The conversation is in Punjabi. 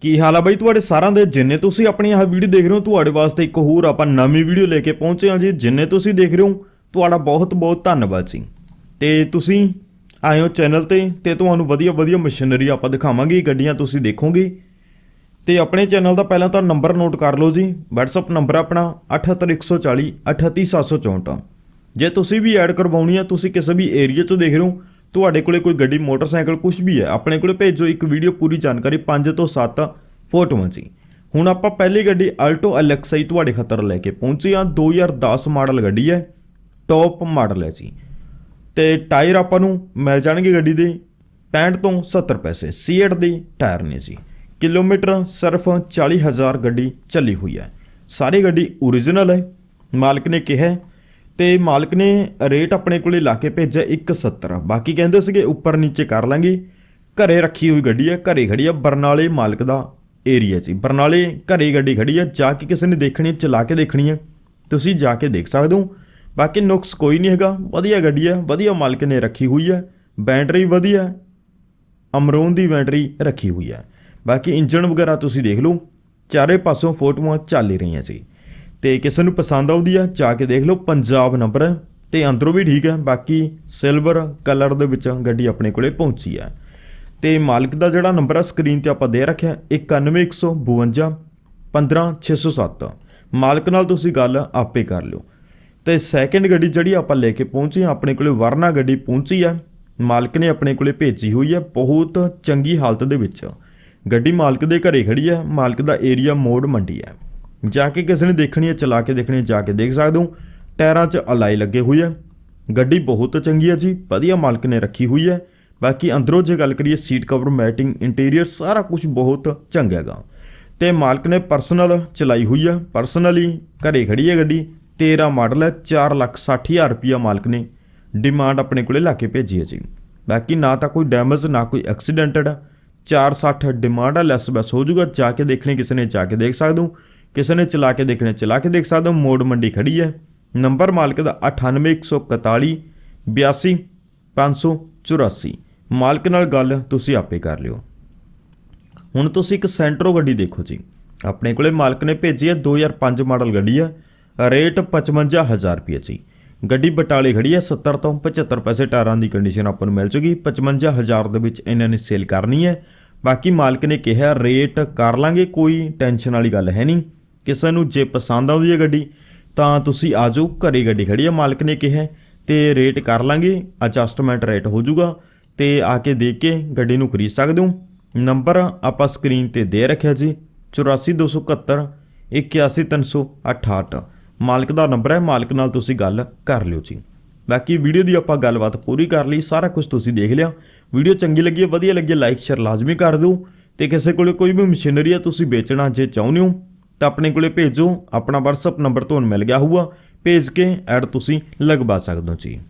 ਕੀ ਹਾਲ ਆ ਬਾਈ ਤੁਹਾਡੇ ਸਾਰਿਆਂ ਦੇ? ਜਿੰਨੇ ਤੁਸੀਂ ਆਪਣੀ ਆਹ ਵੀਡੀਓ ਦੇਖ ਰਹੇ ਹੋ, ਤੁਹਾਡੇ ਵਾਸਤੇ ਇੱਕ ਹੋਰ ਆਪਾਂ ਨਵੀਂ ਵੀਡੀਓ ਲੈ ਕੇ ਪਹੁੰਚੇ ਹਾਂ ਜੀ। ਜਿੰਨੇ ਤੁਸੀਂ ਦੇਖ ਰਹੇ ਹੋ, ਤੁਹਾਡਾ ਬਹੁਤ ਬਹੁਤ ਧੰਨਵਾਦ ਜੀ। ਤੇ ਤੁਸੀਂ ਆਏ ਹੋ ਚੈਨਲ ਤੇ ਤੇ ਤੁਹਾਨੂੰ ਵਧੀਆ ਵਧੀਆ ਮਸ਼ੀਨਰੀ ਆਪਾਂ ਦਿਖਾਵਾਂਗੇ ਗੱਡੀਆਂ ਤੁਸੀਂ ਦੇਖੋਗੇ। ਤੇ ਆਪਣੇ ਚੈਨਲ ਦਾ ਪਹਿਲਾਂ ਤਾਂ ਨੰਬਰ ਨੋਟ ਕਰ ਲਓ ਜੀ। WhatsApp ਨੰਬਰ ਆਪਣਾ 78140 38764 ਜੇ ਤੁਸੀਂ ਵੀ ਐਡ ਕਰਵਾਉਣੀ ਆ, ਤੁਸੀਂ ਕਿਸੇ ਵੀ ਏਰੀਆ 'ਚ ਦੇਖ ਰਹੇ ਹੋ ਤੁਹਾਡੇ ਕੋਲੇ ਕੋਈ ਗੱਡੀ, ਮੋਟਰਸਾਈਕਲ ਕੁਝ ਵੀ ਹੈ, ਆਪਣੇ ਕੋਲੇ ਭੇਜੋ ਇੱਕ ਵੀਡੀਓ ਪੂਰੀ ਜਾਣਕਾਰੀ 5 ਤੋਂ 7 ਫੋਟੋਆਂ ਜੀ ਹੁਣ ਆਪਾਂ ਪਹਿਲੀ ਗੱਡੀ ਆਲਟੋ ਹੀ ਤੁਹਾਡੇ ਖਤਰ ਲੈ ਕੇ ਪਹੁੰਚੇ ਹਾਂ। 2010 ਮਾਡਲ ਗੱਡੀ ਹੈ ਟੌਪ ਮਾਡਲ ਹੈ ਜੀ। ਤੇ ਟਾਇਰ ਆਪਾਂ ਨੂੰ ਮਿਲ ਜਾਣਗੇ ਗੱਡੀ ਦੇ 65 ਤੋਂ 70 ਪੈਸੇ। ਸੀਐਟ ਦੇ ਟਾਇਰ ਨੇ ਜੀ। ਕਿਲੋਮੀਟਰ ਸਿਰਫ 40000 ਗੱਡੀ ਚੱਲੀ ਹੋਈ ਹੈ। ਸਾਰੀ ਗੱਡੀ ਓਰੀਜਨਲ ਹੈ। ਮਾਲਕ ਨੇ ਕਿਹਾ ਤੇ ਮਾਲਕ ਨੇ ਰੇਟ ਆਪਣੇ ਕੋਲੇ ਲਾ ਕੇ ਭੇਜਿਆ 170 ਬਾਕੀ ਕਹਿੰਦੇ ਸੀਗੇ ਉੱਪਰ ਨੀਚੇ ਕਰ ਲਾਂਗੇ। ਘਰੇ ਰੱਖੀ ਹੋਈ ਗੱਡੀ ਹੈ ਘਰੇ ਖੜੀ ਹੈ ਬਰਨਾਲੇ ਮਾਲਕ ਦਾ ਏਰੀਆ 'ਚ। ਬਰਨਾਲੇ ਘਰੇ ਗੱਡੀ ਖੜੀ ਹੈ ਜਾ ਕੇ ਕਿਸੇ ਨੇ ਦੇਖਣੀ ਹੈ ਚਲਾ ਕੇ ਦੇਖਣੀ ਹੈ ਤੁਸੀਂ ਜਾ ਕੇ ਦੇਖ ਸਕਦੇ ਹੋ। ਬਾਕੀ ਨੁਕਸ ਕੋਈ ਨਹੀਂ ਹੈਗਾ। ਵਧੀਆ ਗੱਡੀ ਹੈ ਵਧੀਆ ਮਾਲਕ ਨੇ ਰੱਖੀ ਹੋਈ ਹੈ ਬੈਟਰੀ ਵਧੀਆ। ਅਮਰੋਨ ਦੀ ਬੈਟਰੀ ਰੱਖੀ ਹੋਈ ਹੈ ਬਾਕੀ ਇੰਜਨ ਵਗੈਰਾ ਤੁਸੀਂ ਦੇਖ ਲਓ। ਚਾਰੇ ਪਾਸੋਂ ਫੋਟੋਆਂ ਚੱਲ ਹੀ ਰਹੀਆਂ ਸੀ। ਤੇ ਕਿਸੇ ਨੂੰ ਪਸੰਦ ਆਉਂਦੀ ਆ, ਜਾ ਕੇ ਦੇਖ ਲਓ, ਪੰਜਾਬ ਨੰਬਰ ਹੈ ਤੇ ਅੰਦਰੋਂ ਵੀ ਠੀਕ ਹੈ ਬਾਕੀ ਸਿਲਵਰ ਕਲਰ ਦੇ ਵਿੱਚ ਗੱਡੀ ਆਪਣੇ ਕੋਲੇ ਪਹੁੰਚੀ ਹੈ ਤੇ ਮਾਲਕ ਦਾ ਜਿਹੜਾ ਨੰਬਰ ਆ ਸਕਰੀਨ ਤੇ ਆਪਾਂ ਦੇ ਰੱਖਿਆ 91152 15607 ਮਾਲਕ ਨਾਲ ਤੁਸੀਂ ਗੱਲ ਆਪੇ ਕਰ ਲਿਓ। ਤੇ ਸੈਕੰਡ ਗੱਡੀ ਜਿਹੜੀ ਆਪਾਂ ਲੈ ਕੇ ਪਹੁੰਚੇ ਹਾਂ ਆਪਣੇ ਕੋਲੇ ਵਰਨਾ ਗੱਡੀ ਪਹੁੰਚੀ ਆ, ਮਾਲਕ ਨੇ ਆਪਣੇ ਕੋਲੇ ਭੇਜੀ ਹੋਈ ਹੈ ਬਹੁਤ ਚੰਗੀ ਹਾਲਤ ਦੇ ਵਿੱਚ। ਗੱਡੀ ਮਾਲਕ ਦੇ ਘਰੇ ਖੜੀ ਹੈ ਮਾਲਕ ਦਾ ਏਰੀਆ ਮੋੜ ਮੰਡੀ ਹੈ ਜਾ ਕੇ ਕਿਸੇ ਨੇ ਦੇਖਣੀ ਹੈ, ਚਲਾ ਕੇ ਦੇਖਣੀ ਹੈ, ਜਾ ਕੇ ਦੇਖ ਸਕਦੇ ਹੋ। ਟਾਇਰਾਂ 'ਚ ਅਲਾਈ ਲੱਗੇ ਹੋਈ ਹੈ। ਗੱਡੀ ਬਹੁਤ ਚੰਗੀ ਹੈ ਜੀ, ਵਧੀਆ ਮਾਲਕ ਨੇ ਰੱਖੀ ਹੋਈ ਹੈ। ਬਾਕੀ ਅੰਦਰੋਂ ਜੇ ਗੱਲ ਕਰੀਏ, ਸੀਟ ਕਵਰ, ਮੈਟਿੰਗ, ਇੰਟੀਰੀਅਰ, ਸਾਰਾ ਕੁਝ ਬਹੁਤ ਚੰਗਾ ਹੈਗਾ। ਤੇ ਮਾਲਕ ਨੇ ਪਰਸਨਲ ਚਲਾਈ ਹੋਈ ਹੈ। ਪਰਸਨਲੀ ਘਰੇ ਖੜੀ ਹੈ ਗੱਡੀ। 13 ਮਾਡਲ ਹੈ 460000 ਰੁਪਿਆ ਮਾਲਕ ਨੇ ਡਿਮਾਂਡ ਆਪਣੇ ਕੋਲੇ ਲਾ ਕੇ ਭੇਜੀ ਹੈ ਜੀ। ਬਾਕੀ ਨਾ ਤਾਂ ਕੋਈ ਡੈਮੇਜ, ਨਾ ਕੋਈ ਐਕਸੀਡੈਂਟਡ 460 ਡਿਮਾਂਡ ਆ ਲੈਸ ਬਸ ਹੋ ਜਾਊਗਾ। ਜਾ ਕੇ ਦੇਖਣੀ, ਕਿਸੇ ਨੇ ਜਾ ਕੇ ਦੇਖ ਸਕਦੇ ਹੋ। ਕਿਸੇ ਨੇ ਚਲਾ ਕੇ ਦੇਖਣੇ, ਚਲਾ ਕੇ ਦੇਖ ਸਕਦੇ ਹੋ ਮੋੜ ਮੰਡੀ ਖੜੀ ਹੈ। ਨੰਬਰ ਮਾਲਕ ਦਾ 98141 82 584 ਮਾਲਕ ਨਾਲ ਗੱਲ ਤੁਸੀਂ ਆਪੇ ਕਰ ਲਿਓ। ਹੁਣ ਤੁਸੀਂ ਇੱਕ ਸੈਂਟਰੋ ਗੱਡੀ ਦੇਖੋ ਜੀ। ਆਪਣੇ ਕੋਲੇ ਮਾਲਕ ਨੇ ਭੇਜੀ ਹੈ 2005 ਮਾਡਲ ਗੱਡੀ ਹੈ। ਰੇਟ 55000 ਰੁਪਏ ਜੀ। ਗੱਡੀ ਬਟਾਲੇ ਖੜੀ ਹੈ 70 ਤੋਂ 75 ਪੈਸੇ ਟਾਇਰਾਂ ਦੀ ਕੰਡੀਸ਼ਨ ਆਪਾਂ ਨੂੰ ਮਿਲ ਚੁਗੀ 55000 ਦੇ ਵਿੱਚ ਇਹਨਾਂ ਨੇ ਸੇਲ ਕਰਨੀ ਹੈ। ਬਾਕੀ ਮਾਲਕ ਨੇ ਕਿਹਾ, ਰੇਟ ਕਰ ਲਾਂਗੇ, ਕੋਈ ਟੈਨਸ਼ਨ ਵਾਲੀ ਗੱਲ ਹੈ ਨਹੀਂ। ਕਿਸੇ ਨੂੰ ਜੇ ਪਸੰਦ ਆਉਂਦੀ ਹੈ ਗੱਡੀ, ਤਾਂ ਤੁਸੀਂ ਆ ਜਾਓ ਘਰੇ ਗੱਡੀ ਖੜੀ ਹੈ, ਮਾਲਕ ਨੇ ਕਿਹਾ ਤੇ ਰੇਟ ਕਰ ਲਾਂਗੇ ਐਡਜਸਟਮੈਂਟ ਰੇਟ ਹੋ ਜਾਊਗਾ। ਤੇ ਆ ਕੇ ਦੇਖ ਕੇ ਗੱਡੀ ਨੂੰ ਖਰੀਦ ਸਕਦੇ ਹੋ। ਨੰਬਰ ਆਪਾਂ ਸਕਰੀਨ ਤੇ ਦੇ ਰੱਖਿਆ ਜੀ 84271 81368 ਮਾਲਕ ਦਾ ਨੰਬਰ ਹੈ, ਮਾਲਕ ਨਾਲ ਤੁਸੀਂ ਗੱਲ ਕਰ ਲਿਓ ਜੀ। ਬਾਕੀ ਵੀਡੀਓ ਦੀ ਆਪਾਂ ਗੱਲਬਾਤ ਪੂਰੀ ਕਰ ਲਈ, ਸਾਰਾ ਕੁਝ ਤੁਸੀਂ ਦੇਖ ਲਿਆ। ਵੀਡੀਓ ਚੰਗੀ ਲੱਗੀ ਹੈ, ਵਧੀਆ ਲੱਗੀ ਲਾਈਕ ਸ਼ੇਅਰ ਲਾਜ਼ਮੀ ਕਰ ਦਿਓ। ਤੇ ਕਿਸੇ ਕੋਲੇ ਕੋਈ ਵੀ ਮਸ਼ੀਨਰੀ ਆ ਤੁਸੀਂ ਵੇਚਣਾ ਜੇ ਚਾਹੁੰਦੇ ਹੋ ਤਾਂ ਆਪਣੇ ਕੋਲੇ ਭੇਜੋ, ਆਪਣਾ WhatsApp ਨੰਬਰ ਤੁਹਾਨੂੰ ਮਿਲ ਗਿਆ ਹੋਊਗਾ। ਭੇਜ ਕੇ ਐਡ ਤੁਸੀਂ ਲਗਵਾ ਸਕਦੇ ਹੋ ਜੀ।